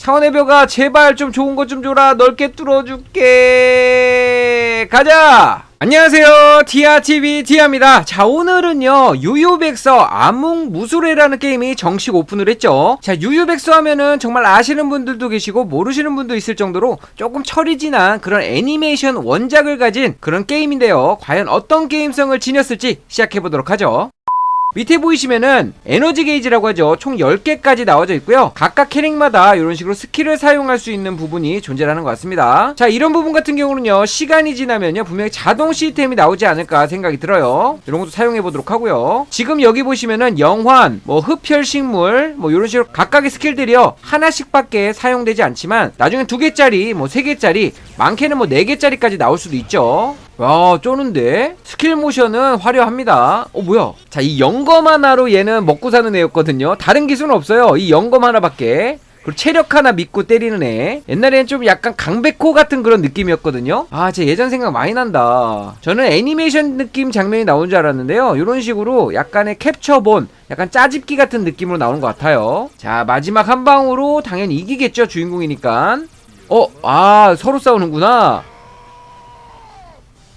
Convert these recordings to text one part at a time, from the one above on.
차원의 벽아 제발 좀 좋은 것 좀 줘라. 넓게 뚫어줄게. 가자! 안녕하세요. 디아TV 디아입니다. 자 오늘은요 유유백서 암묵무술회라는 게임이 정식 오픈을 했죠. 자 유유백서 하면은 정말 아시는 분들도 계시고 모르시는 분도 있을 정도로 조금 철이 지난 그런 애니메이션 원작을 가진 그런 게임인데요. 과연 어떤 게임성을 지녔을지 시작해보도록 하죠 밑에 보이시면은 에너지 게이지라고 하죠. 총 10개까지 나와져 있고요. 각각 캐릭마다 이런 식으로 스킬을 사용할 수 있는 부분이 존재하는 것 같습니다. 자, 이런 부분 같은 경우는요. 시간이 지나면요. 분명히 자동 시스템이 나오지 않을까 생각이 들어요. 이런 것도 사용해 보도록 하고요. 지금 여기 보시면은 영환, 뭐 흡혈식물, 뭐 이런 식으로 각각의 스킬들이요. 하나씩밖에 사용되지 않지만 나중에 두 개짜리, 뭐 세 개짜리, 많게는 뭐 네 개짜리까지 나올 수도 있죠. 와 쪼는데? 스킬 모션은 화려합니다. 어 뭐야? 자 이 영검 하나로 얘는 먹고 사는 애였거든요. 다른 기술은 없어요. 이 영검 하나밖에. 그리고 체력 하나 믿고 때리는 애. 옛날에는 좀 약간 강백호 같은 그런 느낌이었거든요. 아 제 예전 생각 많이 난다. 저는 애니메이션 느낌 장면이 나온 줄 알았는데요. 이런 식으로 약간의 캡처본 약간 짜집기 같은 느낌으로 나오는 것 같아요. 자 마지막 한 방으로 당연히 이기겠죠 주인공이니까. 어 아 서로 싸우는구나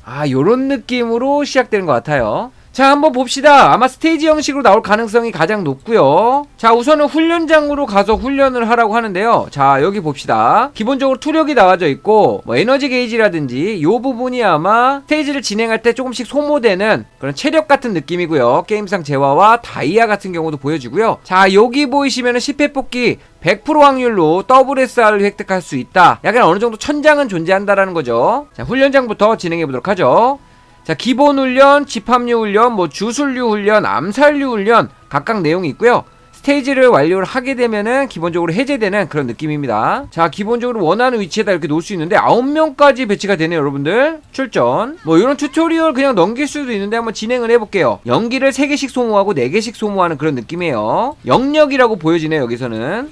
아, 요런 느낌으로 시작되는 것 같아요. 자, 한번 봅시다. 아마 스테이지 형식으로 나올 가능성이 가장 높고요. 자, 우선은 훈련장으로 가서 훈련을 하라고 하는데요. 자, 여기 봅시다. 기본적으로 투력이 나와져 있고, 뭐 에너지 게이지라든지 요 부분이 아마 스테이지를 진행할 때 조금씩 소모되는 그런 체력 같은 느낌이고요. 게임상 재화와 다이아 같은 경우도 보여주고요. 자, 여기 보이시면은 10회 뽑기 100% 확률로 더블 SR을 획득할 수 있다. 약간 어느 정도 천장은 존재한다라는 거죠. 자, 훈련장부터 진행해 보도록 하죠. 자, 기본 훈련, 집합류 훈련, 뭐 주술류 훈련, 암살류 훈련 각각 내용이 있고요. 스테이지를 완료를 하게 되면은 기본적으로 해제되는 그런 느낌입니다. 자, 기본적으로 원하는 위치에다 이렇게 놓을 수 있는데 9명까지 배치가 되네요, 여러분들. 출전. 뭐 이런 튜토리얼 그냥 넘길 수도 있는데 한번 진행을 해 볼게요. 연기를 3개씩 소모하고 4개씩 소모하는 그런 느낌이에요. 영역이라고 보여지네요, 여기서는.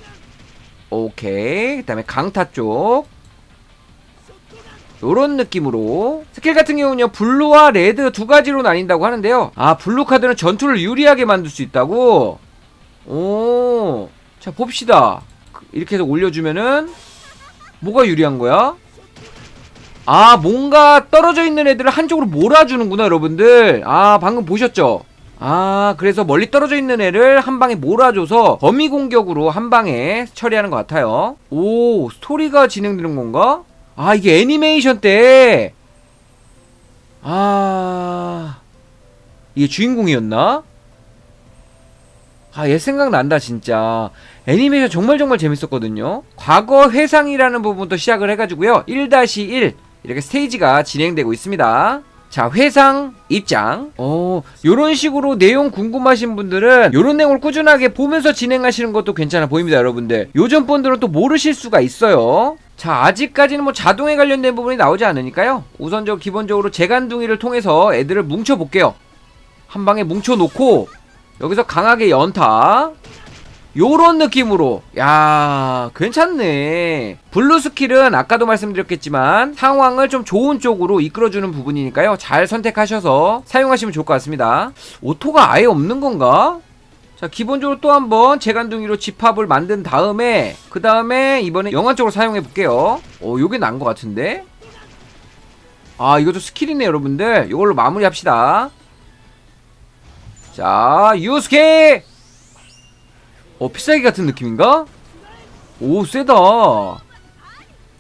오케이. 그 다음에 강타 쪽. 요런 느낌으로. 스킬 같은 경우는요 블루와 레드 두 가지로 나뉜다고 하는데요. 아 블루 카드는 전투를 유리하게 만들 수 있다고? 오자 봅시다. 그, 이렇게 해서 올려주면은 뭐가 유리한 거야? 아 뭔가 떨어져 있는 애들을 한쪽으로 몰아주는구나 여러분들. 아 방금 보셨죠? 아 그래서 멀리 떨어져 있는 애를 한 방에 몰아줘서 범위 공격으로 한 방에 처리하는 것 같아요. 오 스토리가 진행되는 건가? 아 이게 애니메이션 때 아... 이게 주인공이었나? 아, 얘 생각난다, 진짜. 애니메이션 정말 정말 재밌었거든요. 과거 회상이라는 부분부터 시작을 해가지고요. 1-1 이렇게 스테이지가 진행되고 있습니다. 자, 회상 입장. 어, 요런 식으로 내용 궁금하신 분들은 요런 내용을 꾸준하게 보면서 진행하시는 것도 괜찮아 보입니다, 여러분들. 요전 분들은 또 모르실 수가 있어요. 자, 아직까지는 뭐 자동에 관련된 부분이 나오지 않으니까요. 우선적으로 기본적으로 재간둥이를 통해서 애들을 뭉쳐 볼게요. 한 방에 뭉쳐 놓고 여기서 강하게 연타. 요런 느낌으로 야 괜찮네 블루 스킬은 아까도 말씀드렸겠지만 상황을 좀 좋은 쪽으로 이끌어주는 부분이니까요 잘 선택하셔서 사용하시면 좋을 것 같습니다 오토가 아예 없는 건가? 자 기본적으로 또 한번 재간둥이로 집합을 만든 다음에 그 다음에 이번에 영화 쪽으로 사용해 볼게요. 어 요게 난 것 같은데? 아 이것도 스킬이네 여러분들. 이걸로 마무리 합시다. 자 유스케! 어 필살기 같은 느낌인가? 오 세다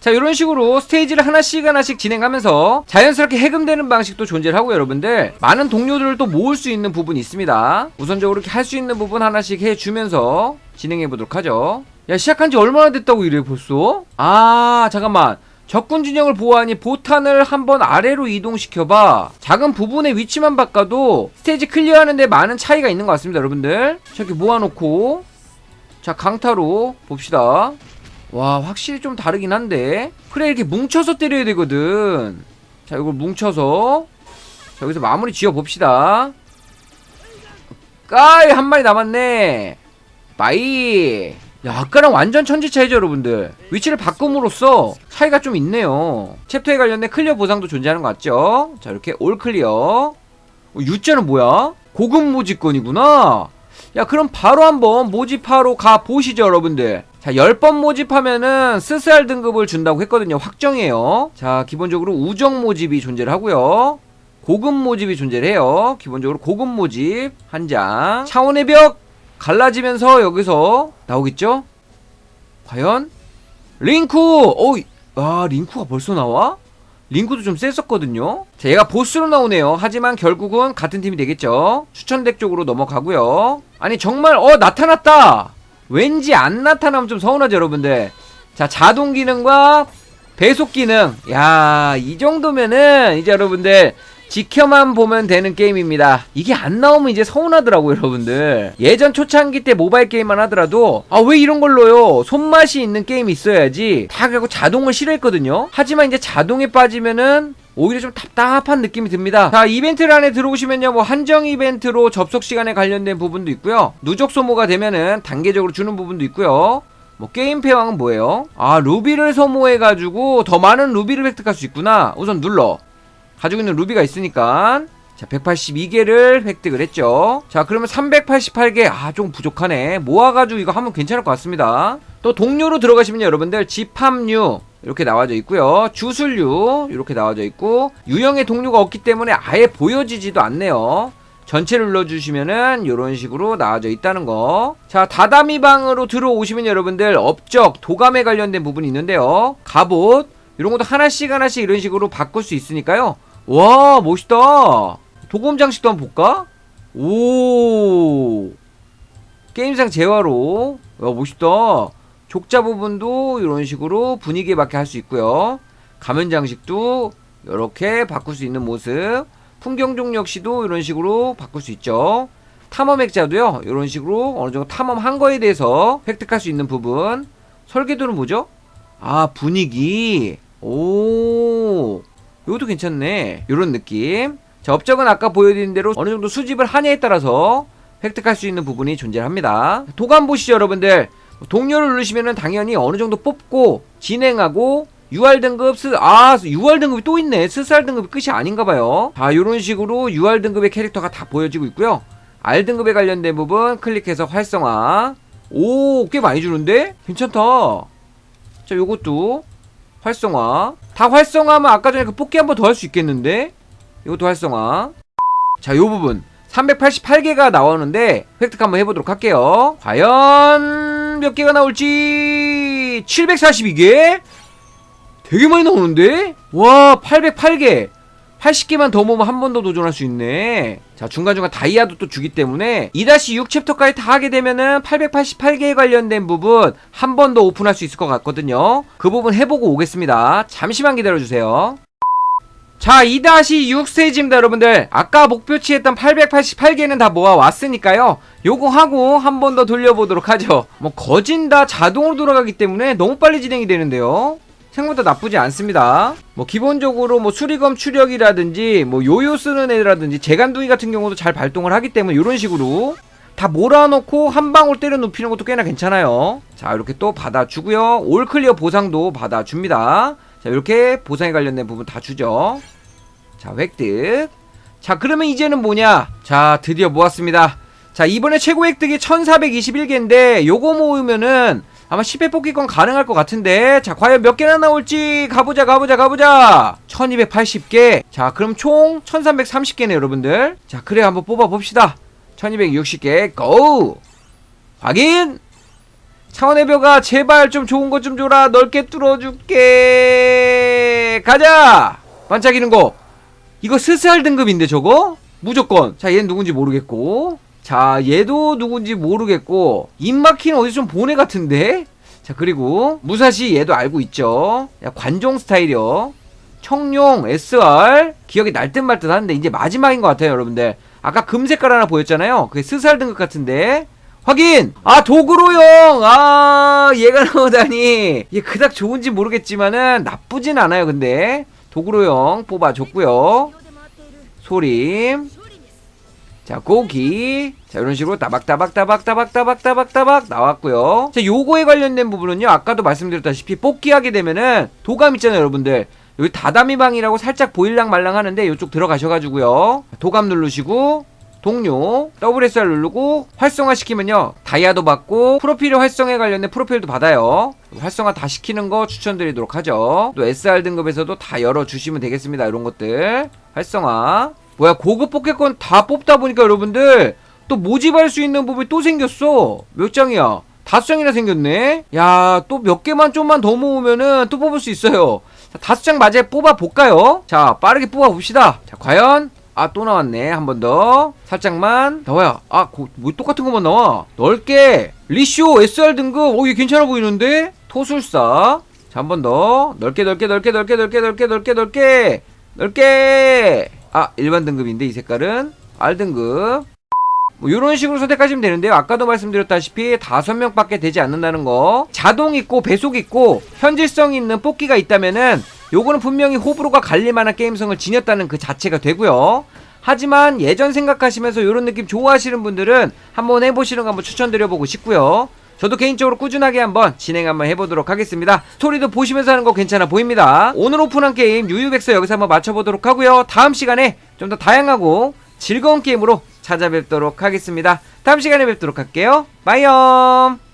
자 이런 식으로 스테이지를 하나씩 하나씩 진행하면서 자연스럽게 해금되는 방식도 존재를 하고 여러분들. 많은 동료들을 또 모을 수 있는 부분이 있습니다. 우선적으로 이렇게 할 수 있는 부분 하나씩 해주면서 진행해 보도록 하죠. 야 시작한 지 얼마나 됐다고 이래 벌써? 아 잠깐만. 적군 진영을 보호하니 보탄을 한번 아래로 이동시켜봐. 작은 부분의 위치만 바꿔도 스테이지 클리어하는데 많은 차이가 있는 것 같습니다 여러분들. 저렇게 모아놓고. 자 강타로 봅시다 와 확실히 좀 다르긴 한데. 그래 이렇게 뭉쳐서 때려야 되거든. 자 이걸 뭉쳐서 자 여기서 마무리 지어 봅시다. 까이 한 마리 남았네. 바이. 야 아까랑 완전 천지 차이죠 여러분들. 위치를 바꿈으로써 차이가 좀 있네요. 챕터에 관련된 클리어 보상도 존재하는 것 같죠? 자 이렇게 올 클리어. 어, U자는 뭐야? 고급 모집건이구나. 야 그럼 바로 한번 모집하러 가 보시죠 여러분들 자, 10번 모집하면은 스스알 등급을 준다고 했거든요. 확정이에요. 자, 기본적으로 우정 모집이 존재를 하고요. 고급 모집이 존재를 해요. 기본적으로 고급 모집 한 장. 차원의 벽 갈라지면서 여기서 나오겠죠? 과연 링쿠! 어, 아, 링쿠가 벌써 나와? 링쿠도 좀 셌었거든요. 자, 얘가 보스로 나오네요. 하지만 결국은 같은 팀이 되겠죠. 추천 덱 쪽으로 넘어가고요. 아니 정말 어 나타났다. 왠지 안 나타나면 좀 서운하죠, 여러분들. 자, 자동 기능과 배속 기능. 야, 이 정도면은 이제 여러분들 지켜만 보면 되는 게임입니다. 이게 안 나오면 이제 서운하더라고요, 여러분들. 예전 초창기 때 모바일 게임만 하더라도, 아, 왜 이런 걸로요? 손맛이 있는 게임이 있어야지. 다 그리고 자동을 싫어했거든요. 하지만 이제 자동에 빠지면은 오히려 좀 답답한 느낌이 듭니다. 자, 이벤트 안에 들어오시면요, 뭐, 한정 이벤트로 접속 시간에 관련된 부분도 있고요. 누적 소모가 되면은 단계적으로 주는 부분도 있고요. 뭐, 게임 패왕은 뭐예요? 아, 루비를 소모해 가지고 더 많은 루비를 획득할 수 있구나. 우선 눌러. 가지고 있는 루비가 있으니까. 자, 182개를 획득을 했죠. 자, 그러면 388개. 아, 좀 부족하네. 모아가지고 이거 하면 괜찮을 것 같습니다. 또 동료로 들어가시면 여러분들 집합류. 이렇게 나와져 있고요. 주술류 이렇게 나와져 있고 유형의 동료가 없기 때문에 아예 보여지지도 않네요. 전체를 눌러주시면은 이런 식으로 나와져 있다는 거. 자, 다다미 방으로 들어오시면 여러분들 업적, 도감에 관련된 부분이 있는데요. 갑옷 이런 것도 하나씩 하나씩 이런 식으로 바꿀 수 있으니까요. 와, 멋있다. 도금 장식도 한번 볼까? 오. 게임상 재화로. 와, 멋있다. 족자 부분도 이런 식으로 분위기에 맞게 할 수 있고요. 가면 장식도 이렇게 바꿀 수 있는 모습. 풍경종 역시도 이런 식으로 바꿀 수 있죠. 탐험 액자도요. 이런 식으로 어느 정도 탐험한 거에 대해서 획득할 수 있는 부분. 설계도는 뭐죠? 아, 분위기. 오. 이것도 괜찮네. 이런 느낌. 자, 업적은 아까 보여드린 대로 어느 정도 수집을 하냐에 따라서 획득할 수 있는 부분이 존재합니다. 도감 보시죠, 여러분들. 동료를 누르시면은 당연히 어느 정도 뽑고 진행하고 UR 등급 스, 아, UR 등급이 또 있네. 스살 등급이 끝이 아닌가 봐요. 자, 요런 식으로 UR 등급의 캐릭터가 다 보여지고 있고요. R 등급에 관련된 부분 클릭해서 활성화. 오, 꽤 많이 주는데? 괜찮다. 자, 요것도 활성화. 다 활성화하면 아까 전에 그 뽑기 한 번 더 할 수 있겠는데? 이것도 활성화. 자, 요 부분. 388개가 나오는데 획득 한번 해보도록 할게요. 과연 몇 개가 나올지 742개? 되게 많이 나오는데? 와 808개 80개만 더 모으면 한 번 더 도전할 수 있네 자 중간중간 다이아도 또 주기 때문에 2-6 챕터까지 다 하게 되면은 888개에 관련된 부분 한 번 더 오픈할 수 있을 것 같거든요 그 부분 해보고 오겠습니다 잠시만 기다려주세요 자, 2-6 스테이지입니다, 여러분들. 아까 목표치 했던 888개는 다 모아왔으니까요. 요거 하고 한 번 더 돌려보도록 하죠. 뭐, 거진 다 자동으로 돌아가기 때문에 너무 빨리 진행이 되는데요. 생각보다 나쁘지 않습니다. 뭐, 기본적으로 뭐, 수리검 추력이라든지, 뭐, 요요 쓰는 애라든지, 재간둥이 같은 경우도 잘 발동을 하기 때문에 이런 식으로 다 몰아놓고 한 방울 때려 눕히는 것도 꽤나 괜찮아요. 자, 이렇게 또 받아주고요. 올 클리어 보상도 받아줍니다. 자, 이렇게 보상에 관련된 부분 다 주죠. 자, 획득. 자, 그러면 이제는 뭐냐? 자, 드디어 모았습니다. 자, 이번에 최고 획득이 1421개인데, 요거 모으면은 아마 10회 뽑기권 가능할 것 같은데, 자, 과연 몇 개나 나올지 가보자, 가보자, 가보자! 1280개. 자, 그럼 총 1330개네, 여러분들. 자, 그래, 한번 뽑아봅시다. 1260개, 고! 확인! 차원의 벼가 제발 좀 좋은 것 좀 줘라 넓게 뚫어줄게 가자! 반짝이는 거. 이거 스스할 등급인데 저거? 무조건. 자 얘는 누군지 모르겠고. 자 얘도 누군지 모르겠고. 입막히는 어디 좀 보내 같은데? 자 그리고 무사시 얘도 알고 있죠? 야 관종 스타일이요. 청룡 SR 기억이 날 듯 말 듯 하는데 이제 마지막인 것 같아요 여러분들. 아까 금 색깔 하나 보였잖아요. 그게 스살 등급 같은데 확인! 아 도구로용! 아 얘가 나오다니. 얘 그닥 좋은지 모르겠지만은 나쁘진 않아요 근데. 도구로용 뽑아줬고요. 소림. 자 고기. 자 이런 식으로 따박따박따박따박따박따박따박 나왔고요. 자 요거에 관련된 부분은요 아까도 말씀드렸다시피 뽑기 하게 되면은 도감 있잖아요 여러분들. 여기 다다미방이라고 살짝 보일랑 말랑 하는데 이쪽 들어가셔가지고요. 도감 누르시고 동료 WSR 누르고 활성화 시키면요. 다이아도 받고 프로필 활성화에 관련된 프로필도 받아요. 활성화 다 시키는 거 추천드리도록 하죠. 또 SR 등급에서도 다 열어주시면 되겠습니다. 이런 것들. 활성화. 뭐야 고급 포켓콘 다 뽑다 보니까 여러분들 또 모집할 수 있는 부분이 또 생겼어. 몇 장이야? 다섯 장이나 생겼네. 야 또 몇 개만 좀만 더 모으면은 또 뽑을 수 있어요. 자, 다섯 장 맞아 뽑아 볼까요? 자 빠르게 뽑아 봅시다. 자 과연 아 또 나왔네. 한 번 더. 살짝만. 나와야 아뭐 똑같은 것만 나와. 넓게. 리쇼 SR 등급. 오얘 괜찮아 보이는데? 토술사. 자 한 번 더. 넓게 넓게 넓게 넓게 넓게 넓게 넓게 넓게. 넓게. 아 일반 등급인데 이 색깔은? R 등급. 뭐 이런 식으로 선택하시면 되는데요. 아까도 말씀드렸다시피 다섯 명밖에 되지 않는다는 거. 자동 있고 배속 있고 현질성 있는 뽑기가 있다면은 요거는 분명히 호불호가 갈릴 만한 게임성을 지녔다는 그 자체가 되고요. 하지만 예전 생각하시면서 이런 느낌 좋아하시는 분들은 한번 해보시는 거 한번 추천드려보고 싶고요. 저도 개인적으로 꾸준하게 한번 진행 한번 해보도록 하겠습니다. 스토리도 보시면서 하는 거 괜찮아 보입니다. 오늘 오픈한 게임 유유백서 여기서 한번 맞춰보도록 하고요. 다음 시간에 좀 더 다양하고 즐거운 게임으로 찾아뵙도록 하겠습니다. 다음 시간에 뵙도록 할게요. 빠이염!